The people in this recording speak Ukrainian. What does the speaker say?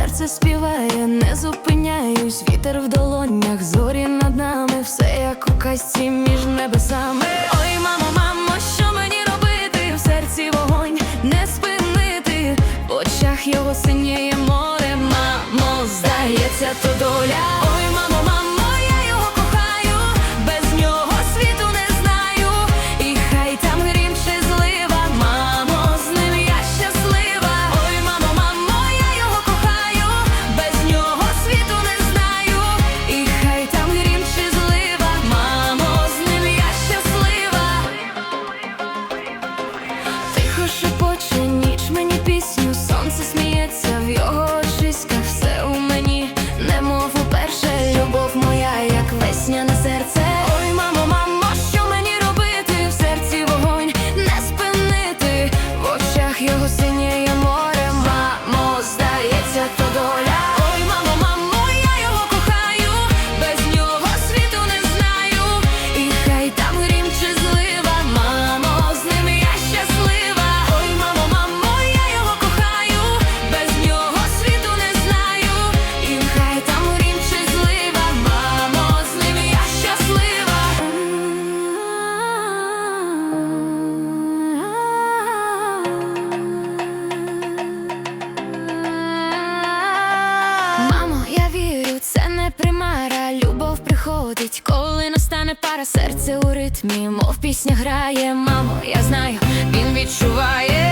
серце співає, не зупиняюсь, вітер в долонях, зорі над нами, все як у касті між небесами. Ой, мамо, мамо, що мені робити? В серці вогонь не спинити, в очах його синіє море, мамо, здається, то доля. 是过去 не примара, любов приходить, коли настане пара серце у ритмі, мов пісня грає, мамо, я знаю, він відчуває.